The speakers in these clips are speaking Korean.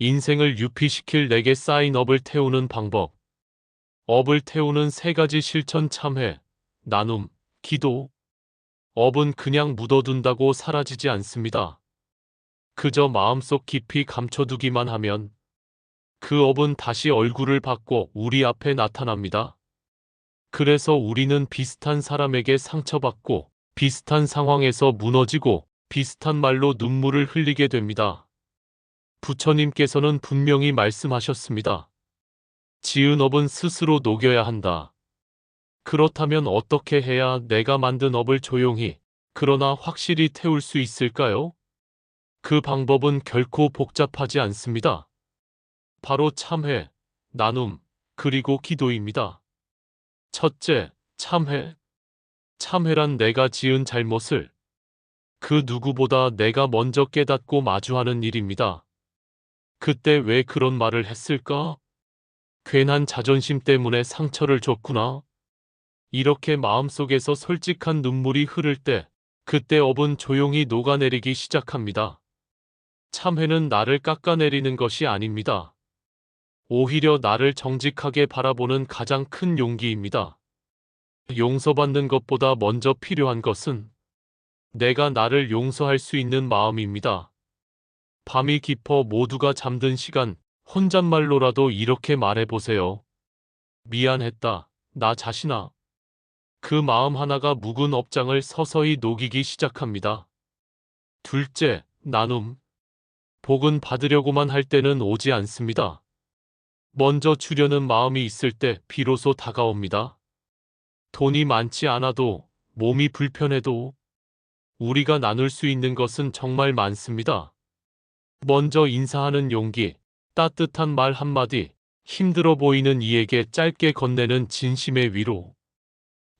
인생을 유피시킬 내게 쌓인 업을 태우는 방법. 업을 태우는 세 가지 실천 참회, 나눔, 기도. 업은 그냥 묻어둔다고 사라지지 않습니다. 그저 마음속 깊이 감춰두기만 하면 그 업은 다시 얼굴을 받고 우리 앞에 나타납니다. 그래서 우리는 비슷한 사람에게 상처받고 비슷한 상황에서 무너지고 비슷한 말로 눈물을 흘리게 됩니다. 부처님께서는 분명히 말씀하셨습니다. 지은 업은 스스로 녹여야 한다. 그렇다면 어떻게 해야 내가 만든 업을 조용히, 그러나 확실히 태울 수 있을까요? 그 방법은 결코 복잡하지 않습니다. 바로 참회, 나눔, 그리고 기도입니다. 첫째, 참회. 참회란 내가 지은 잘못을 그 누구보다 내가 먼저 깨닫고 마주하는 일입니다. 그때 왜 그런 말을 했을까? 괜한 자존심 때문에 상처를 줬구나. 이렇게 마음속에서 솔직한 눈물이 흐를 때, 그때 업은 조용히 녹아내리기 시작합니다. 참회는 나를 깎아내리는 것이 아닙니다. 오히려 나를 정직하게 바라보는 가장 큰 용기입니다. 용서받는 것보다 먼저 필요한 것은 내가 나를 용서할 수 있는 마음입니다. 밤이 깊어 모두가 잠든 시간, 혼잣말로라도 이렇게 말해보세요. 미안했다, 나 자신아. 그 마음 하나가 묵은 업장을 서서히 녹이기 시작합니다. 둘째, 나눔. 복은 받으려고만 할 때는 오지 않습니다. 먼저 주려는 마음이 있을 때 비로소 다가옵니다. 돈이 많지 않아도, 몸이 불편해도, 우리가 나눌 수 있는 것은 정말 많습니다. 먼저 인사하는 용기, 따뜻한 말 한마디, 힘들어 보이는 이에게 짧게 건네는 진심의 위로.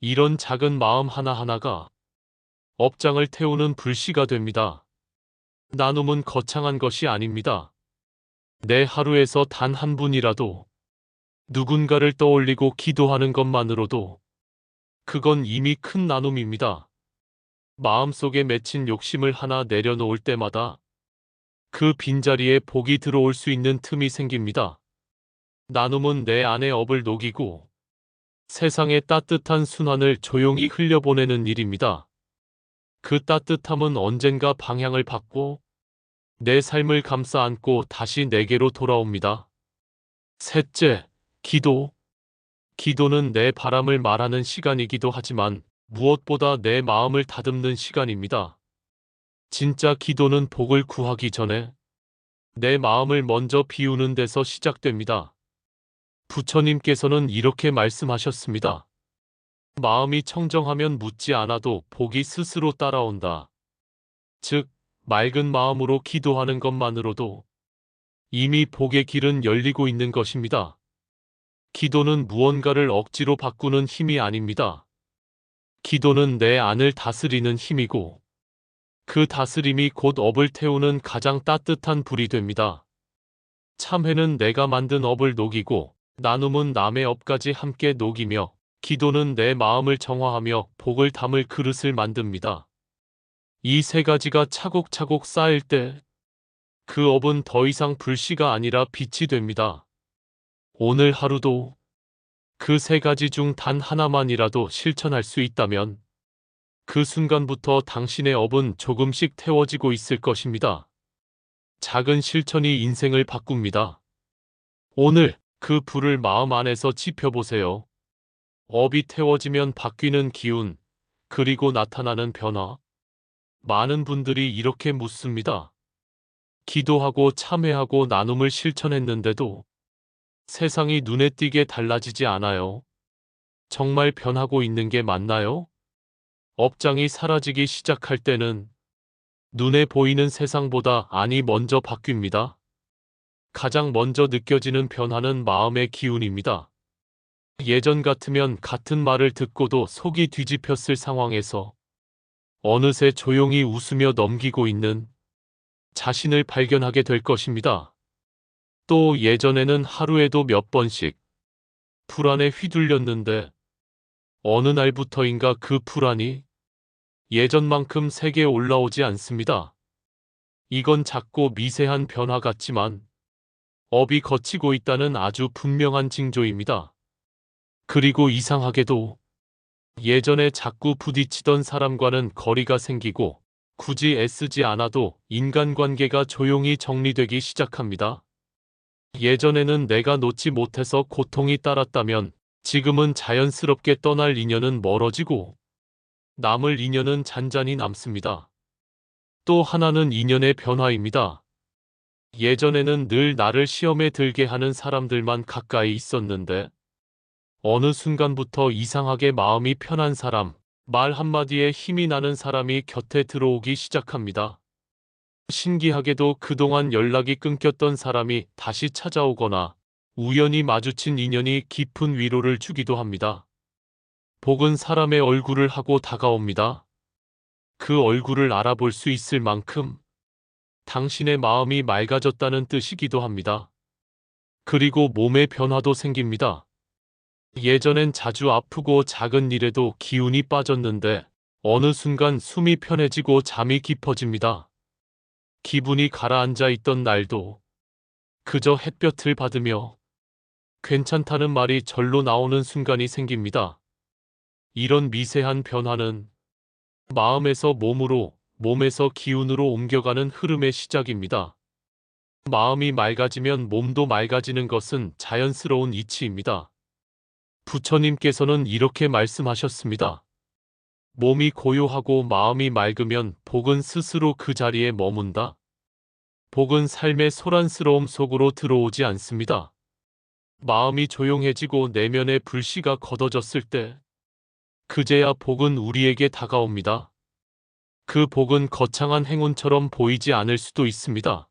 이런 작은 마음 하나하나가 업장을 태우는 불씨가 됩니다. 나눔은 거창한 것이 아닙니다. 내 하루에서 단 한 분이라도 누군가를 떠올리고 기도하는 것만으로도 그건 이미 큰 나눔입니다. 마음속에 맺힌 욕심을 하나 내려놓을 때마다 그 빈자리에 복이 들어올 수 있는 틈이 생깁니다. 나눔은 내 안의 업을 녹이고 세상의 따뜻한 순환을 조용히 흘려보내는 일입니다. 그 따뜻함은 언젠가 방향을 바꿔 내 삶을 감싸 안고 다시 내게로 돌아옵니다. 셋째, 기도. 기도는 내 바람을 말하는 시간이기도 하지만 무엇보다 내 마음을 다듬는 시간입니다. 진짜 기도는 복을 구하기 전에 내 마음을 먼저 비우는 데서 시작됩니다. 부처님께서는 이렇게 말씀하셨습니다. 마음이 청정하면 묻지 않아도 복이 스스로 따라온다. 즉, 맑은 마음으로 기도하는 것만으로도 이미 복의 길은 열리고 있는 것입니다. 기도는 무언가를 억지로 바꾸는 힘이 아닙니다. 기도는 내 안을 다스리는 힘이고 그 다스림이 곧 업을 태우는 가장 따뜻한 불이 됩니다. 참회는 내가 만든 업을 녹이고 나눔은 남의 업까지 함께 녹이며 기도는 내 마음을 정화하며 복을 담을 그릇을 만듭니다. 이 세 가지가 차곡차곡 쌓일 때 그 업은 더 이상 불씨가 아니라 빛이 됩니다. 오늘 하루도 그 세 가지 중 단 하나만이라도 실천할 수 있다면 그 순간부터 당신의 업은 조금씩 태워지고 있을 것입니다. 작은 실천이 인생을 바꿉니다. 오늘 그 불을 마음 안에서 지펴보세요. 업이 태워지면 바뀌는 기운, 그리고 나타나는 변화. 많은 분들이 이렇게 묻습니다. 기도하고 참회하고 나눔을 실천했는데도 세상이 눈에 띄게 달라지지 않아요. 정말 변하고 있는 게 맞나요? 업장이 사라지기 시작할 때는 눈에 보이는 세상보다 안이 먼저 바뀝니다. 가장 먼저 느껴지는 변화는 마음의 기운입니다. 예전 같으면 같은 말을 듣고도 속이 뒤집혔을 상황에서 어느새 조용히 웃으며 넘기고 있는 자신을 발견하게 될 것입니다. 또 예전에는 하루에도 몇 번씩 불안에 휘둘렸는데 어느 날부터인가 그 불안이 예전만큼 세게 올라오지 않습니다. 이건 작고 미세한 변화 같지만 업이 거치고 있다는 아주 분명한 징조입니다. 그리고 이상하게도 예전에 자꾸 부딪히던 사람과는 거리가 생기고 굳이 애쓰지 않아도 인간관계가 조용히 정리되기 시작합니다. 예전에는 내가 놓지 못해서 고통이 따랐다면 지금은 자연스럽게 떠날 인연은 멀어지고 남을 인연은 잔잔히 남습니다. 또 하나는 인연의 변화입니다. 예전에는 늘 나를 시험에 들게 하는 사람들만 가까이 있었는데 어느 순간부터 이상하게 마음이 편한 사람, 말 한마디에 힘이 나는 사람이 곁에 들어오기 시작합니다. 신기하게도 그동안 연락이 끊겼던 사람이 다시 찾아오거나 우연히 마주친 인연이 깊은 위로를 주기도 합니다. 복은 사람의 얼굴을 하고 다가옵니다. 그 얼굴을 알아볼 수 있을 만큼 당신의 마음이 맑아졌다는 뜻이기도 합니다. 그리고 몸의 변화도 생깁니다. 예전엔 자주 아프고 작은 일에도 기운이 빠졌는데 어느 순간 숨이 편해지고 잠이 깊어집니다. 기분이 가라앉아 있던 날도 그저 햇볕을 받으며 괜찮다는 말이 절로 나오는 순간이 생깁니다. 이런 미세한 변화는 마음에서 몸으로, 몸에서 기운으로 옮겨가는 흐름의 시작입니다. 마음이 맑아지면 몸도 맑아지는 것은 자연스러운 이치입니다. 부처님께서는 이렇게 말씀하셨습니다. 몸이 고요하고 마음이 맑으면 복은 스스로 그 자리에 머문다. 복은 삶의 소란스러움 속으로 들어오지 않습니다. 마음이 조용해지고 내면의 불씨가 걷어졌을 때 그제야 복은 우리에게 다가옵니다. 그 복은 거창한 행운처럼 보이지 않을 수도 있습니다.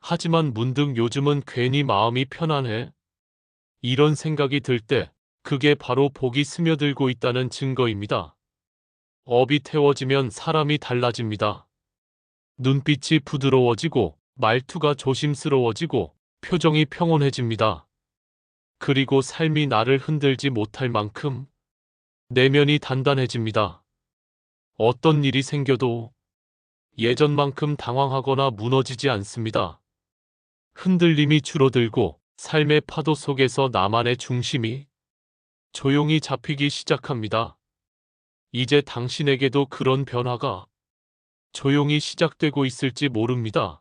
하지만 문득 요즘은 괜히 마음이 편안해. 이런 생각이 들 때 그게 바로 복이 스며들고 있다는 증거입니다. 업이 태워지면 사람이 달라집니다. 눈빛이 부드러워지고 말투가 조심스러워지고 표정이 평온해집니다. 그리고 삶이 나를 흔들지 못할 만큼 내면이 단단해집니다. 어떤 일이 생겨도 예전만큼 당황하거나 무너지지 않습니다. 흔들림이 줄어들고 삶의 파도 속에서 나만의 중심이 조용히 잡히기 시작합니다. 이제 당신에게도 그런 변화가 조용히 시작되고 있을지 모릅니다.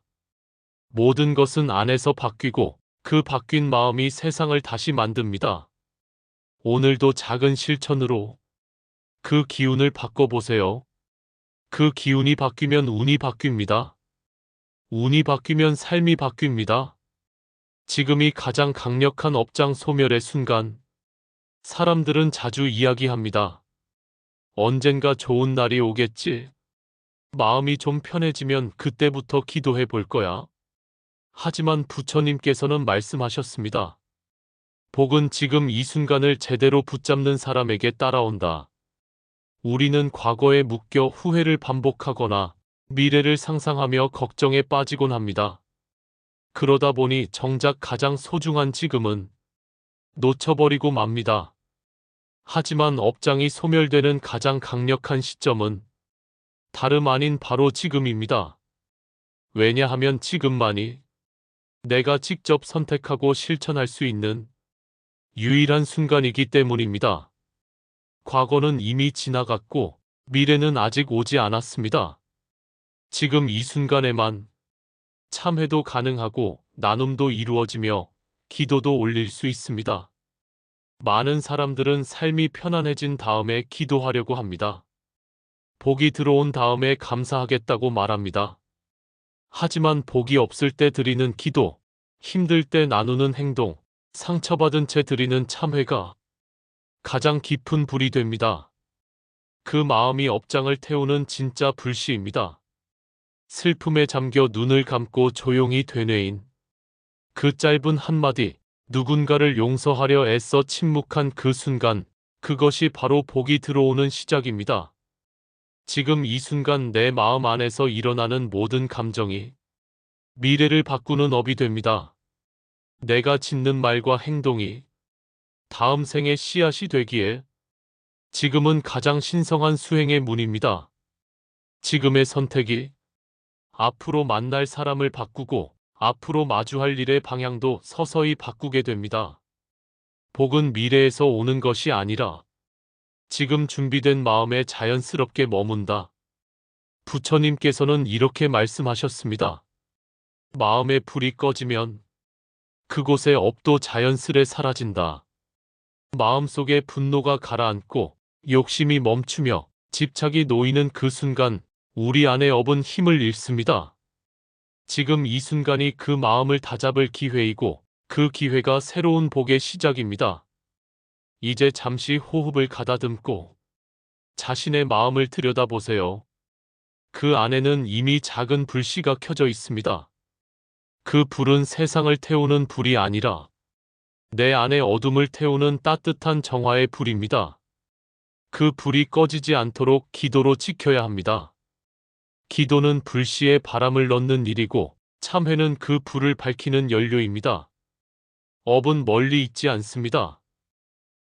모든 것은 안에서 바뀌고 그 바뀐 마음이 세상을 다시 만듭니다. 오늘도 작은 실천으로 그 기운을 바꿔보세요. 그 기운이 바뀌면 운이 바뀝니다. 운이 바뀌면 삶이 바뀝니다. 지금이 가장 강력한 업장 소멸의 순간. 사람들은 자주 이야기합니다. 언젠가 좋은 날이 오겠지. 마음이 좀 편해지면 그때부터 기도해 볼 거야. 하지만 부처님께서는 말씀하셨습니다. 복은 지금 이 순간을 제대로 붙잡는 사람에게 따라온다. 우리는 과거에 묶여 후회를 반복하거나 미래를 상상하며 걱정에 빠지곤 합니다. 그러다 보니 정작 가장 소중한 지금은 놓쳐버리고 맙니다. 하지만 업장이 소멸되는 가장 강력한 시점은 다름 아닌 바로 지금입니다. 왜냐하면 지금만이 내가 직접 선택하고 실천할 수 있는 유일한 순간이기 때문입니다. 과거는 이미 지나갔고 미래는 아직 오지 않았습니다. 지금 이 순간에만 참회도 가능하고 나눔도 이루어지며 기도도 올릴 수 있습니다. 많은 사람들은 삶이 편안해진 다음에 기도하려고 합니다. 복이 들어온 다음에 감사하겠다고 말합니다. 하지만 복이 없을 때 드리는 기도, 힘들 때 나누는 행동, 상처받은 채 드리는 참회가 가장 깊은 불이 됩니다. 그 마음이 업장을 태우는 진짜 불씨입니다. 슬픔에 잠겨 눈을 감고 조용히 되뇌인 그 짧은 한마디, 누군가를 용서하려 애써 침묵한 그 순간, 그것이 바로 복이 들어오는 시작입니다. 지금 이 순간 내 마음 안에서 일어나는 모든 감정이 미래를 바꾸는 업이 됩니다. 내가 짓는 말과 행동이 다음 생의 씨앗이 되기에 지금은 가장 신성한 수행의 문입니다. 지금의 선택이 앞으로 만날 사람을 바꾸고 앞으로 마주할 일의 방향도 서서히 바꾸게 됩니다. 복은 미래에서 오는 것이 아니라 지금 준비된 마음에 자연스럽게 머문다. 부처님께서는 이렇게 말씀하셨습니다. 마음의 불이 꺼지면 그곳에 업도 자연스레 사라진다. 마음속에 분노가 가라앉고 욕심이 멈추며 집착이 놓이는 그 순간 우리 안의 업은 힘을 잃습니다. 지금 이 순간이 그 마음을 다잡을 기회이고 그 기회가 새로운 복의 시작입니다. 이제 잠시 호흡을 가다듬고 자신의 마음을 들여다보세요. 그 안에는 이미 작은 불씨가 켜져 있습니다. 그 불은 세상을 태우는 불이 아니라 내 안의 어둠을 태우는 따뜻한 정화의 불입니다. 그 불이 꺼지지 않도록 기도로 지켜야 합니다. 기도는 불씨에 바람을 넣는 일이고 참회는 그 불을 밝히는 연료입니다. 업은 멀리 있지 않습니다.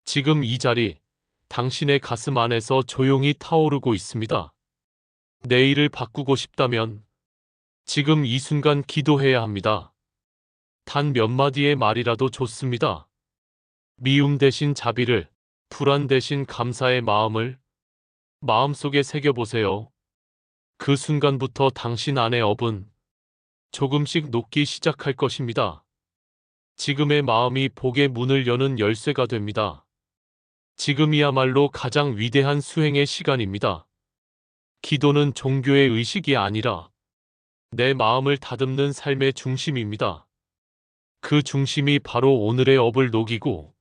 지금 이 자리, 당신의 가슴 안에서 조용히 타오르고 있습니다. 내일을 바꾸고 싶다면 지금 이 순간 기도해야 합니다. 단 몇 마디의 말이라도 좋습니다. 미움 대신 자비를, 불안 대신 감사의 마음을 마음속에 새겨보세요. 그 순간부터 당신 안의 업은 조금씩 녹기 시작할 것입니다. 지금의 마음이 복의 문을 여는 열쇠가 됩니다. 지금이야말로 가장 위대한 수행의 시간입니다. 기도는 종교의 의식이 아니라 내 마음을 다듬는 삶의 중심입니다. 그 중심이 바로 오늘의 업을 녹이고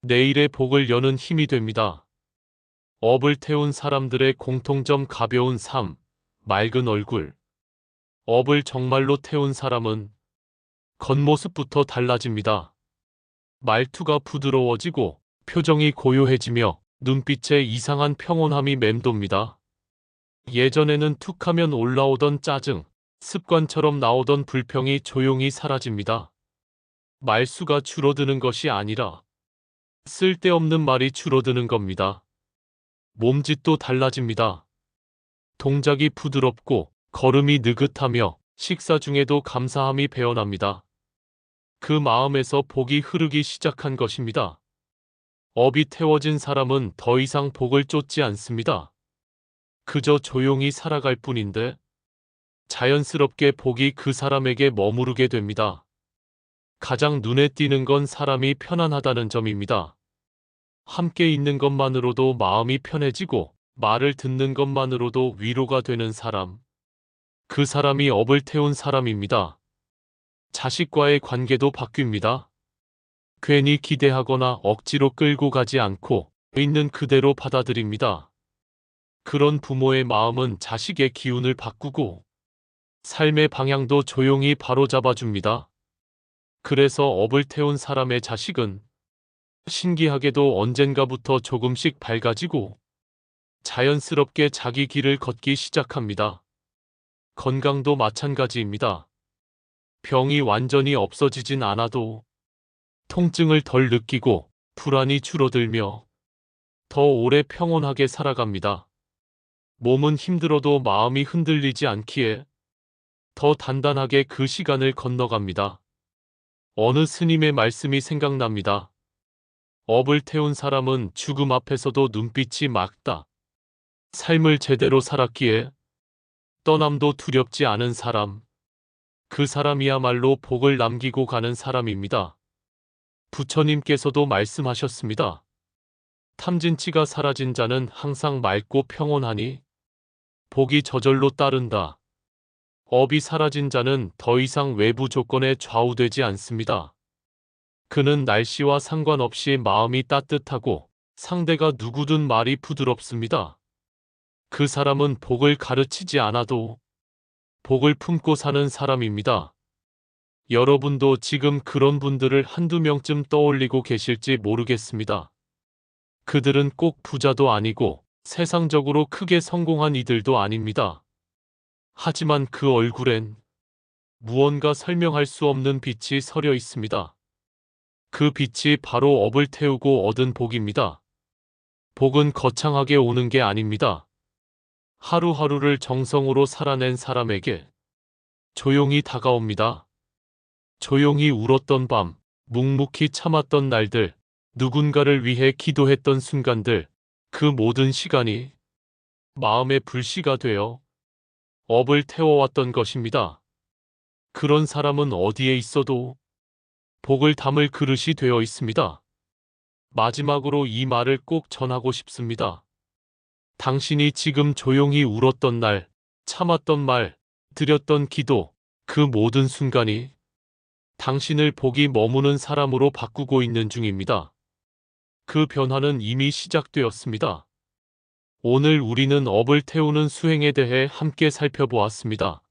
내일의 복을 여는 힘이 됩니다. 업을 태운 사람들의 공통점 가벼운 삶, 맑은 얼굴. 업을 정말로 태운 사람은 겉모습부터 달라집니다. 말투가 부드러워지고 표정이 고요해지며 눈빛에 이상한 평온함이 맴돕니다. 예전에는 툭하면 올라오던 짜증, 습관처럼 나오던 불평이 조용히 사라집니다. 말수가 줄어드는 것이 아니라 쓸데없는 말이 줄어드는 겁니다. 몸짓도 달라집니다. 동작이 부드럽고 걸음이 느긋하며 식사 중에도 감사함이 배어납니다. 그 마음에서 복이 흐르기 시작한 것입니다. 업이 태워진 사람은 더 이상 복을 쫓지 않습니다. 그저 조용히 살아갈 뿐인데 자연스럽게 복이 그 사람에게 머무르게 됩니다. 가장 눈에 띄는 건 사람이 편안하다는 점입니다. 함께 있는 것만으로도 마음이 편해지고 말을 듣는 것만으로도 위로가 되는 사람. 그 사람이 업을 태운 사람입니다. 자식과의 관계도 바뀝니다. 괜히 기대하거나 억지로 끌고 가지 않고 있는 그대로 받아들입니다. 그런 부모의 마음은 자식의 기운을 바꾸고 삶의 방향도 조용히 바로잡아 줍니다. 그래서 업을 태운 사람의 자식은 신기하게도 언젠가부터 조금씩 밝아지고 자연스럽게 자기 길을 걷기 시작합니다. 건강도 마찬가지입니다. 병이 완전히 없어지진 않아도 통증을 덜 느끼고 불안이 줄어들며 더 오래 평온하게 살아갑니다. 몸은 힘들어도 마음이 흔들리지 않기에 더 단단하게 그 시간을 건너갑니다. 어느 스님의 말씀이 생각납니다. 업을 태운 사람은 죽음 앞에서도 눈빛이 맑다. 삶을 제대로 살았기에 떠남도 두렵지 않은 사람. 그 사람이야말로 복을 남기고 가는 사람입니다. 부처님께서도 말씀하셨습니다. 탐진치가 사라진 자는 항상 맑고 평온하니 복이 저절로 따른다. 업이 사라진 자는 더 이상 외부 조건에 좌우되지 않습니다. 그는 날씨와 상관없이 마음이 따뜻하고 상대가 누구든 말이 부드럽습니다. 그 사람은 복을 가르치지 않아도 복을 품고 사는 사람입니다. 여러분도 지금 그런 분들을 한두 명쯤 떠올리고 계실지 모르겠습니다. 그들은 꼭 부자도 아니고 세상적으로 크게 성공한 이들도 아닙니다. 하지만 그 얼굴엔 무언가 설명할 수 없는 빛이 서려 있습니다. 그 빛이 바로 업을 태우고 얻은 복입니다. 복은 거창하게 오는 게 아닙니다. 하루하루를 정성으로 살아낸 사람에게 조용히 다가옵니다. 조용히 울었던 밤, 묵묵히 참았던 날들, 누군가를 위해 기도했던 순간들, 그 모든 시간이 마음의 불씨가 되어 업을 태워왔던 것입니다. 그런 사람은 어디에 있어도 복을 담을 그릇이 되어 있습니다. 마지막으로 이 말을 꼭 전하고 싶습니다. 당신이 지금 조용히 울었던 날, 참았던 말, 드렸던 기도, 그 모든 순간이 당신을 복이 머무는 사람으로 바꾸고 있는 중입니다. 그 변화는 이미 시작되었습니다. 오늘 우리는 업을 태우는 수행에 대해 함께 살펴보았습니다.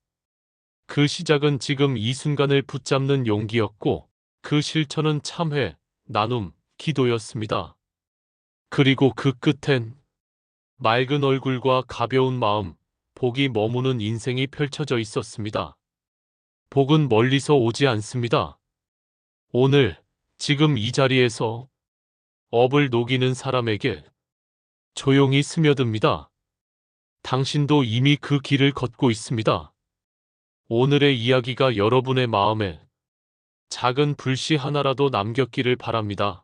그 시작은 지금 이 순간을 붙잡는 용기였고, 그 실천은 참회, 나눔, 기도였습니다. 그리고 그 끝엔 맑은 얼굴과 가벼운 마음, 복이 머무는 인생이 펼쳐져 있었습니다. 복은 멀리서 오지 않습니다. 오늘, 지금 이 자리에서 업을 녹이는 사람에게 조용히 스며듭니다. 당신도 이미 그 길을 걷고 있습니다. 오늘의 이야기가 여러분의 마음에 작은 불씨 하나라도 남겼기를 바랍니다.